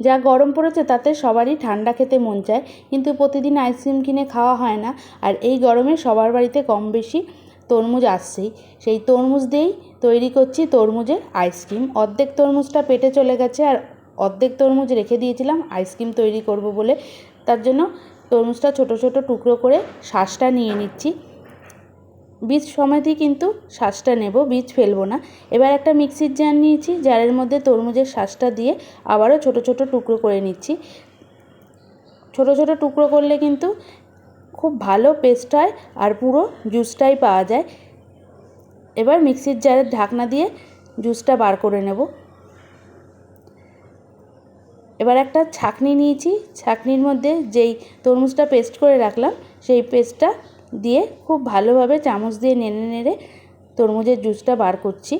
যা গরম পড়েছে তাতে সবারই ঠান্ডা খেতে মন চায়। কিন্তু প্রতিদিন আইসক্রিম কিনে খাওয়া হয় না। আর এই গরমে সবার বাড়িতে কম বেশি তরমুজ আসছেই। সেই তরমুজ দিয়েই তৈরি করছি তরমুজের আইসক্রিম। অর্ধেক তরমুজটা পেটে চলে গেছে আর অর্ধেক তরমুজ রেখে দিয়েছিলাম, আইসক্রিম তৈরি করব বলে। তার জন্য তরমুজটা ছোট ছোট টুকরো করে শ্বাসটা নিয়ে নিচ্ছি। বীজ সমেতই কিন্তু শ্বাসটা নেব, বীজ ফেলব না। এবার একটা মিক্সির জার নিয়েছি, জারের মধ্যে তরমুজের শ্বাসটা দিয়ে আবারও ছোট ছোট টুকরো করে নিচ্ছি। ছোট ছোট টুকরো করলে কিন্তু খুব ভালো পেস্ট হয় আর পুরো জুসটাই পাওয়া যায়। এবার মিক্সির জারের ঢাকনা দিয়ে জুসটা বার করে নেব। এবার একটা ছাকনি নিয়েছি, ছাকনির মধ্যে যেই তরমুজটা পেস্ট করে রাখলাম, সেই পেস্টটা দিয়ে খুব ভালোভাবে চামচ দিয়ে নেড়ে নেড়ে তরমুজের জুসটা বার করছি।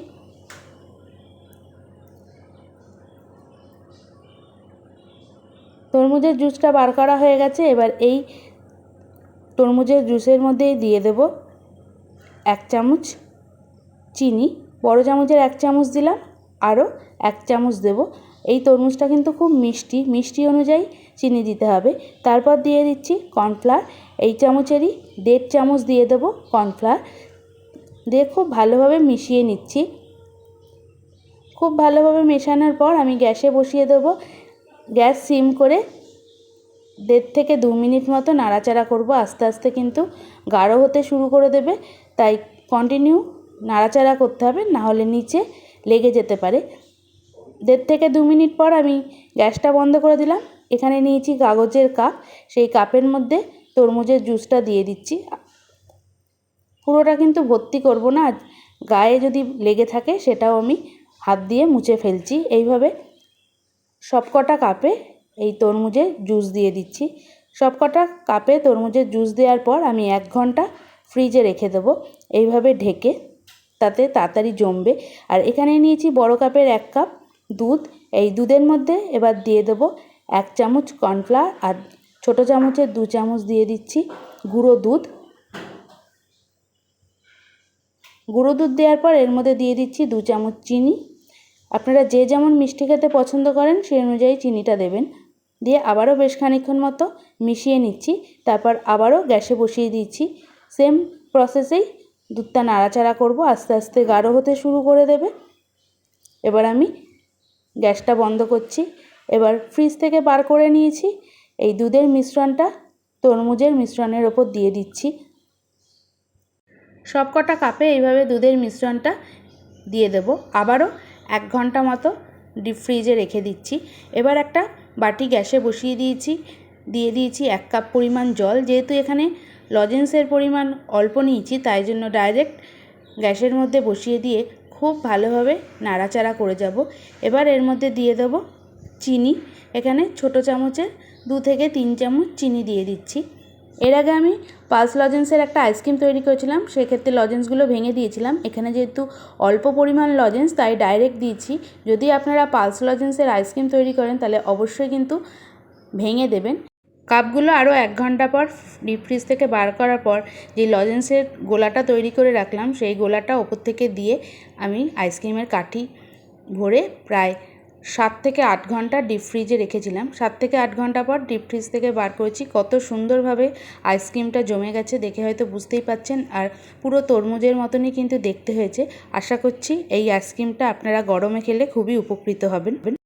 তরমুজের জুসটা বার করা হয়ে গেছে, এবার এই তরমুজের জুসের মধ্যেই দিয়ে দেব এক চামচ চিনি। বড় চামচের এক চামচ দিলাম, আরও এক চামচ দেব। এই তরমুজটা কিন্তু খুব মিষ্টি মিষ্টি অনুযায়ী চিনি দিতে হবে। তারপর দিয়ে দিচ্ছি কর্নফ্লাওয়ার। এই চামচেরই দেড় চামচ দিয়ে দেবো কর্নফ্লাওয়ার। দিয়ে খুব ভালোভাবে মিশিয়ে নিচ্ছি। খুব ভালোভাবে মেশানোর পর আমি গ্যাসে বসিয়ে দেবো। গ্যাস সিম করে দেড় থেকে দু মিনিট মতো নাড়াচাড়া করব। আস্তে আস্তে কিন্তু গাঢ় হতে শুরু করে দেবে। তাই কন্টিনিউ নাড়াচাড়া করতে হবে নাহলে নিচে লেগে যেতে পারে। দেড় থেকে দু মিনিট পর আমি গ্যাসটা বন্ধ করে দিলাম। এখানে নিয়েছি কাগজের কাপ। সেই কাপের মধ্যে তরমুজের জুসটা দিয়ে দিচ্ছি। পুরোটা কিন্তু ভর্তি করব না। গায়ে যদি লেগে থাকে সেটাও আমি হাত দিয়ে মুছে ফেলছি। এইভাবে সবকটা কাপে এই তরমুজের জুস দিয়ে দিচ্ছি। সবকটা কাপে তরমুজের জুস দেওয়ার পর আমি এক ঘণ্টা ফ্রিজে রেখে দেবো। এইভাবে ঢেকে তাতে তাড়াতাড়ি জমবে। আর এখানে নিয়েছি বড় কাপের এক কাপ দুধ, এই দুধের মধ্যে এবার দিয়ে দেবো এক চামচ কর্নফ্লাওয়ার আর ছোটো চামচের দু চামচ দিয়ে দিচ্ছি গুঁড়ো দুধ। গুঁড়ো দুধ দেওয়ার পর এর মধ্যে দিয়ে দিচ্ছি দু চামচ চিনি। আপনারা যে যেমন মিষ্টি খেতে পছন্দ করেন সেই অনুযায়ী চিনিটা দেবেন। দিয়ে আবারও বেশ খানিক্ষণ মতো মিশিয়ে নিচ্ছি, তারপর আবারও গ্যাসে বসিয়ে দিচ্ছি। সেম প্রসেসেই দুধটা নাড়াচাড়া করব, আস্তে আস্তে গাঢ় হতে শুরু করে দেবে। এবার আমি গ্যাসটা বন্ধ করছি। এবার ফ্রিজ থেকে বার করে নিয়েছি। এই দুধের মিশ্রণটা তরমুজের মিশ্রণের ওপর দিয়ে দিচ্ছি। সবকটা কাপে এইভাবে দুধের মিশ্রণটা দিয়ে দেব। আবারও এক ঘণ্টা মতো ডিপ ফ্রিজে রেখে দিচ্ছি। এবার একটা বাটি গ্যাসে বসিয়ে দিয়েছি। দিয়ে দিয়েছি এক কাপ পরিমাণ জল। যেহেতু এখানে লজেন্সের পরিমাণ অল্প নিয়েছি, তাই জন্য ডাইরেক্ট গ্যাসের মধ্যে বসিয়ে দিয়ে খুব ভালোভাবে নাড়াচাড়া করে যাব। এবার এর মধ্যে দিয়ে দেবো চিনি। এখানে ছোট চামচে দু থেকে তিন চামচ চিনি দিয়ে দিচ্ছি। এর আগে আমি পালস লজেন্সের একটা আইসক্রিম তৈরি করেছিলাম, সেক্ষেত্রে লজেন্সগুলো ভেঙে দিয়েছিলাম। এখানে যেহেতু অল্প পরিমাণ লজেন্স, তাই ডাইরেক্ট দিয়েছি। যদি আপনারা পালস লজেন্সের আইসক্রিম তৈরি করেন, তাহলে অবশ্যই কিন্তু ভেঙে দেবেন। কাপগুলো আরও এক ঘণ্টা পর ডিপ ফ্রিজ থেকে বার করার পর যে লজেন্সের গোলাটা তৈরি করে রাখলাম, সেই গোলাটা ওপর থেকে দিয়ে আমি আইসক্রিমের কাঠি ভরে প্রায় সাত থেকে আট ঘণ্টা ডিপ ফ্রিজে রেখেছিলাম। সাত থেকে আট ঘণ্টা পর ডিপ ফ্রিজ থেকে বার করেছি। কত সুন্দরভাবে আইসক্রিমটা জমে গেছে দেখে হয়তো বুঝতেই পাচ্ছেন আর পুরো তরমুজের মতনই কিন্তু দেখতে হয়েছে। আশা করছি এই আইসক্রিমটা আপনারা গরমে খেলে খুবই উপকৃত হবেন।